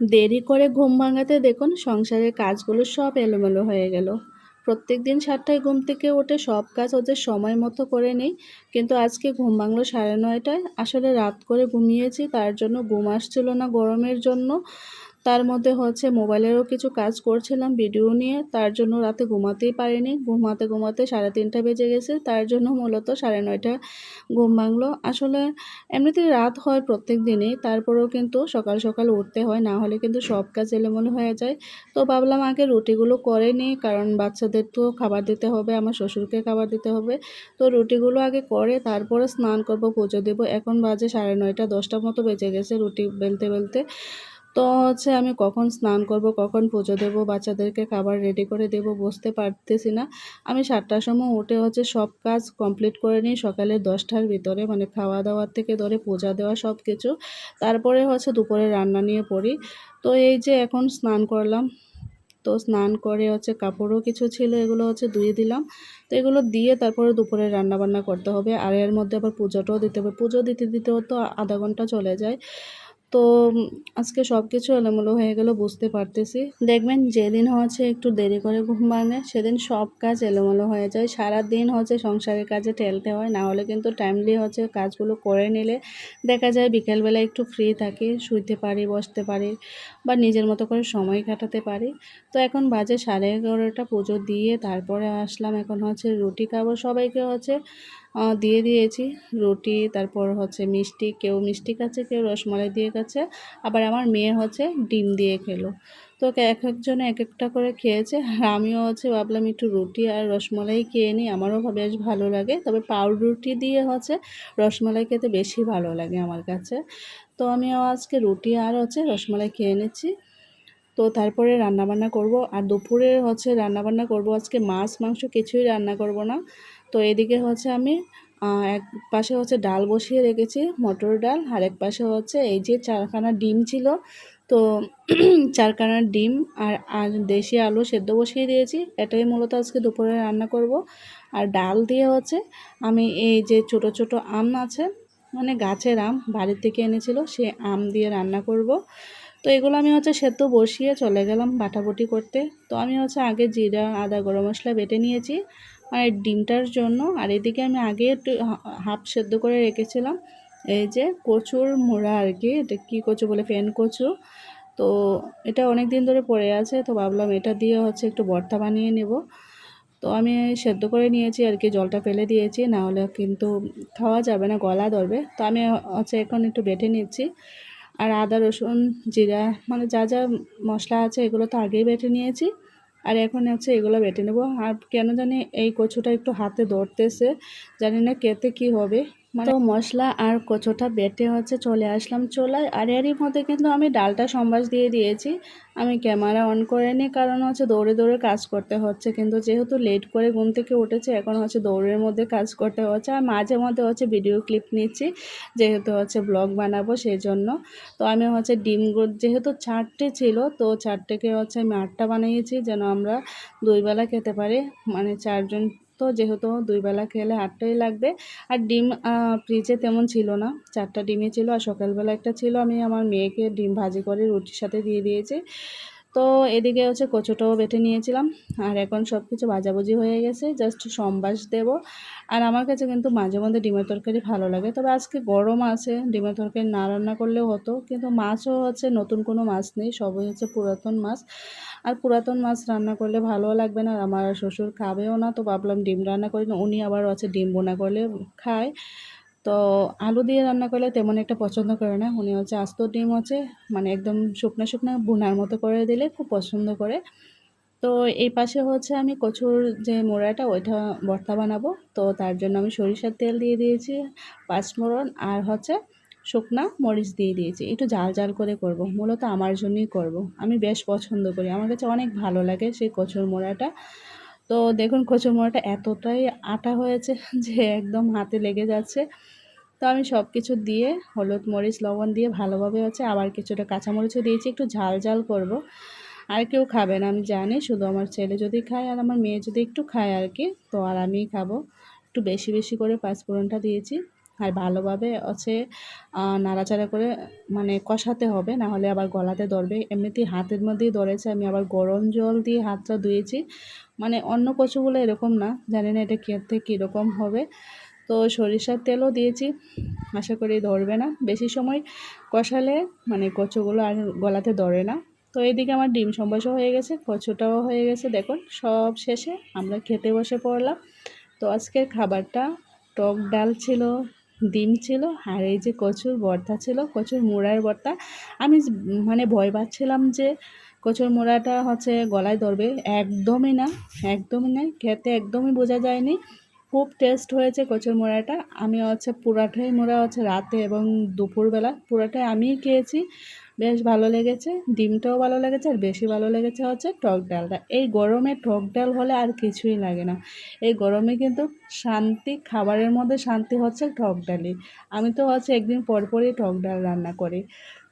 দেরি করে ঘুম ভাঙাতে দেখুন সংসারের কাজগুলো সব এলোমেলো হয়ে গেল। প্রত্যেক দিন সাতটায় ঘুম থেকে ওঠে সব কাজ ওদের সময় মতো করে নেই। কিন্তু আজকে ঘুম ভাঙলো সাড়ে নয়টায়। আসলে রাত করে ঘুমিয়েছি, তার জন্য ঘুম আসছিল না গরমের জন্য। তার মধ্যে হচ্ছে মোবাইলেরও কিছু কাজ করছিলাম ভিডিও নিয়ে, তার জন্য রাতে ঘুমাতেই পারিনি। ঘুমাতে ঘুমাতে সাড়ে তিনটা বেজে গেছে, তার জন্য মূলত সাড়ে নয়টা ঘুম ভাঙলো। আসলে এমনিতে রাত হয় প্রত্যেক দিনই, তারপরেও কিন্তু সকাল সকাল উঠতে হয়, না হলে কিন্তু সব কাজ এলোমেলো হয়ে যায়। তো ভাবলাম আগে রুটিগুলো করে নিই, কারণ বাচ্চাদের তো খাবার দিতে হবে, আমার শ্বশুরকে খাবার দিতে হবে। তো রুটিগুলো আগে করে, তারপরে স্নান করব, পুজো দেবো। এখন বাজে সাড়ে নয়টা দশটার মতো বেজে গেছে রুটি বেলতে বেলতে। তো হচ্ছে আমি কখন স্নান করব, কখন পুজো দেবো, বাচ্চাদেরকে খাবার রেডি করে দেবো বসতে পারতেছি না। আমি সাতটার সময় উঠে হচ্ছে সব কাজ কমপ্লিট করে নিই, সকালে দশটার ভিতরে মানে খাওয়া দাওয়ার থেকে ধরে পূজা দেওয়া সব কিছু তারপরে হচ্ছে দুপুরে রান্না নিয়ে পড়ি। তো এই যে এখন স্নান করলাম, তো স্নান করে হচ্ছে কাপড়ও কিছু ছিল, এগুলো হচ্ছে ধুয়ে দিলাম। তো এগুলো দিয়ে তারপরে দুপুরে রান্না বান্না করতে হবে। আর এর মধ্যে আবার পুজোটাও দিতে হবে। পুজো দিতে দিতেও তো আধা ঘণ্টা চলে যায়। তো আজকে সব কিছু এলোমেলো হয়ে গেল, বুঝতে পারতেছি। দেখবেন যেদিন হচ্ছে একটু দেরি করে ঘুম ভাঙে, সেদিন সব কাজ এলোমেলো হয়ে যায়। সারা দিন হচ্ছে সংসারের কাজে ঠেলতে হয়, না হলে কিন্তু টাইমলি হচ্ছে কাজগুলো করে নিলে দেখা যায় বিকেলবেলা একটু ফ্রি থাকি, শুইতে পারি, বসতে পারি বা নিজের মতো করে সময় কাটাতে পারি। তো এখন বাজে সাড়ে এগারোটা, পুজো দিয়ে তারপরে আসলাম। এখন হচ্ছে রুটি খাব, সবাইকে হচ্ছে দিয়ে দিয়েছি। রুটি, তারপর হচ্ছে মিষ্টি, কেউ মিষ্টি খাচ্ছে, কেউ রসমালাই দিয়ে খাচ্ছে। আবার আমার মেয়ে হচ্ছে ডিম দিয়ে খেলো। তো এক একজনে এক একটা করে খেয়েছে। আর আমিও হচ্ছে ভাবলাম একটু রুটি আর রসমালাই খেয়ে নিই। আমারও বেশ ভালো লাগে। তবে পাউরুটি দিয়ে হচ্ছে রসমালাই খেতে বেশি ভালো লাগে আমার কাছে। তো আমিও আজকে রুটি আর হচ্ছে রসমালাই খেয়ে নিচ্ছি। তো তারপরে রান্নাবান্না করব। আর দুপুরে হচ্ছে রান্নাবান্না করব। আজকে মাছ, মাংস কিছুই রান্না করব না। তো এদিকে হচ্ছে আমি এক পাশে হচ্ছে ডাল বসিয়ে রেখেছি, মটর ডাল, আর এক পাশে হচ্ছে এই যে চারখানা ডিম ছিল, তো চারখানা ডিম আর আর দেশি আলু সেদ্ধ বসিয়ে দিয়েছি, এটাই মূলত আজকে দুপুরে রান্না করব। আর ডাল দিয়ে হচ্ছে আমি এই যে ছোট ছোট আম আছে মানে গাছের আম বাড়ির থেকে এনেছিল সে আম দিয়ে রান্না করব। তো এগুলো আমি হচ্ছে সেদ্ধ বসিয়ে চলে গেলাম বাটাবটি করতে। তো আমি হচ্ছে আগে জিরা, আদা, গরম মশলা বেটে নিয়েছি আর ডিমটার জন্য, আর এদিকে আমি আগে একটু হাফ সেদ্ধ করে রেখেছিলাম। এই যে কচুর মোড়া আর কি, এটা কী কচু বলে ফ্যান কচু। তো এটা অনেক দিন ধরে পড়ে আছে, তো ভাবলাম এটা দিয়ে হচ্ছে একটু ভর্তা বানিয়ে নেব। তো আমি সেদ্ধ করে নিয়েছি আর কি, জলটা ফেলে দিয়েছি, না হলে কিন্তু খাওয়া যাবে না, গলা ধরবে। তো আমি হচ্ছে এখন একটু বেটে নিচ্ছি। আর আদা, রসুন, জিরা মানে যা যা মশলা আছে, এগুলো তো আগেই বেটে নিয়েছি। আর এখন হচ্ছে এগুলো বেটে নেব। আর কেন জানি এই কচুটা একটু হাতে ধরতেছে, জানি না কেতে কি হবে। মানে মশলা আর কচুটা বেটে হচ্ছে চলে আসলাম চলায়। আর এরই মধ্যে কিন্তু আমি ডালটা সম্বাস দিয়ে দিয়েছি। আমি ক্যামেরা অন করে নিই কারণ হচ্ছে দৌড়ে দৌড়ে কাজ করতে হচ্ছে। কিন্তু যেহেতু লেট করে ঘুম থেকে উঠেছে, এখন হচ্ছে দৌড়ের মধ্যে কাজ করতে হচ্ছে। আর মাঝে মধ্যে হচ্ছে ভিডিও ক্লিপ নিচ্ছি, যেহেতু হচ্ছে ব্লগ বানাবো সেই জন্য তো আমি হচ্ছে ডিম যেহেতু চারটে ছিল, তো চারটেকে হচ্ছে আমি আটটা বানিয়েছি, যেন আমরা দুইবেলা খেতে পারি। মানে চারজন তো যেহেতু দুই বেলা খেলে আটটাই লাগবে। আর ডিম ফ্রিজে তেমন ছিল না। চারটা ডিমই ছিল আর সকালবেলা একটা ছিল। আমি আমার মেয়েকে ডিম ভাজি করে রুটির সাথে দিয়ে দিয়েছি। তো এদিকে হচ্ছে কচুটাও বেটে নিয়েছিলাম। আর এখন সব কিছু ভাজাভুজি হয়ে গেছে জাস্ট সম্বাস দেব। আর আমার কাছে কিন্তু মাঝে মধ্যে ডিমের তরকারি ভালো লাগে। তবে আজকে গরম আছে, ডিমের তরকারি না রান্না করলেও হতো। কিন্তু মাছও হচ্ছে নতুন কোনো মাছ নেই, সবই হচ্ছে পুরাতন মাছ। আর পুরাতন মাছ রান্না করলে ভালোও লাগবে না, আর আমার শ্বশুর খাবেও না। তো ভাবলাম ডিম রান্না করি না, উনি আবার হচ্ছে ডিম বোনা করলে খায়। তো আলু দিয়ে রান্না করলে তেমন একটা পছন্দ করে না উনি হচ্ছে আস্ত ডিম হচ্ছে মানে একদম শুকনো শুকনো বোনার মতো করে দিলে খুব পছন্দ করে তো এই পাশে হচ্ছে আমি কচুর যে মোড়াটা, ওইটা ভর্তা বানাবো তো তার জন্য আমি সরিষার তেল দিয়ে দিয়েছি পাঁচমোড়ন আর হচ্ছে শুকনা মরিচ দিয়ে দিয়েছি একটু জাল জাল করে করব। মূলত আমার জন্যই করব। আমি বেশ পছন্দ করি, আমার কাছে অনেক ভালো লাগে সেই কচুর মোড়াটা তো দেখুন কচুর মোড়াটা এতটাই আটা হয়েছে যে একদম হাতে লেগে যাচ্ছে। তো আমি সব কিছু দিয়ে হলুদ, মরিচ, লবণ দিয়ে ভালোভাবে হচ্ছে আবার কিছুটা কাঁচামরিচও দিয়েছি, একটু ঝাল ঝাল করব। আর কেউ খাবে না, আমি জানি, শুধু আমার ছেলে যদি খায় আর আমার মেয়ে যদি একটু খায় আর কি, তো আর আমিই খাব। একটু বেশি বেশি করে পাঁচফোড়নটা দিয়েছি। আর ভালোভাবে হচ্ছে নাড়াচাড়া করে মানে কষাতে হবে। না হলে আবার গলাতে ধরবে। এমনিতেই হাতের মধ্যেই ধরেছে, আমি আবার গরম জল দিয়ে হাতটা ধুয়েছি। মানে অন্য কচুগুলো এরকম না, জানি না এটা খেতে কীরকম হবে। তো সরিষার তেলও দিয়েছি, আশা করি ধরবে না। বেশি সময় কষালে মানে কচুগুলো আর গলাতে ধরে না। তো এইদিকে আমার ডিম সম্বাসও হয়ে গেছে, কচুটাও হয়ে গেছে। দেখুন, সব শেষে আমরা খেতে বসে পড়লাম। তো আজকের খাবারটা টক ডাল ছিল। ডিম ছিল আর এই যে কচুর ভর্তা ছিল, কচুর মোড়ার ভর্তা আমি মানে ভয় পাচ্ছিলাম যে কচুর মোড়াটা হচ্ছে গলায় ধরবে। একদমই না একদমই না, খেতে একদমই বোঝা যায়নি। খুব টেস্ট হয়েছে কচুর মোড়াটা। আমি হচ্ছে পুরাটাই মোড়া হচ্ছে রাতে এবং দুপুরবেলা পুরাটাই আমিই খেয়েছি। বেশ ভালো লেগেছে, ডিমটাও ভালো লেগেছে আর বেশি ভালো লেগেছে হচ্ছে টক ডালটা। এই গরমে টক ডাল হলে আর কিছুই লাগে না। এই গরমে কিন্তু শান্তি, খাবারের মধ্যে শান্তি হচ্ছে টক ডালই। আমি তো হচ্ছে একদিন পর পরই টক ডাল রান্না করি।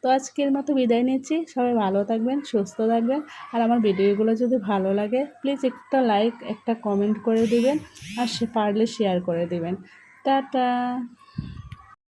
তো আজকের মতো বিদায় নিচ্ছি। সবাই ভালো থাকবেন, সুস্থ থাকবেন। আর আমার ভিডিওগুলো যদি ভালো লাগে প্লিজ একটা লাইক একটা কমেন্ট করে দিবেন আর সে পারলে শেয়ার করে দিবেন। টাটা!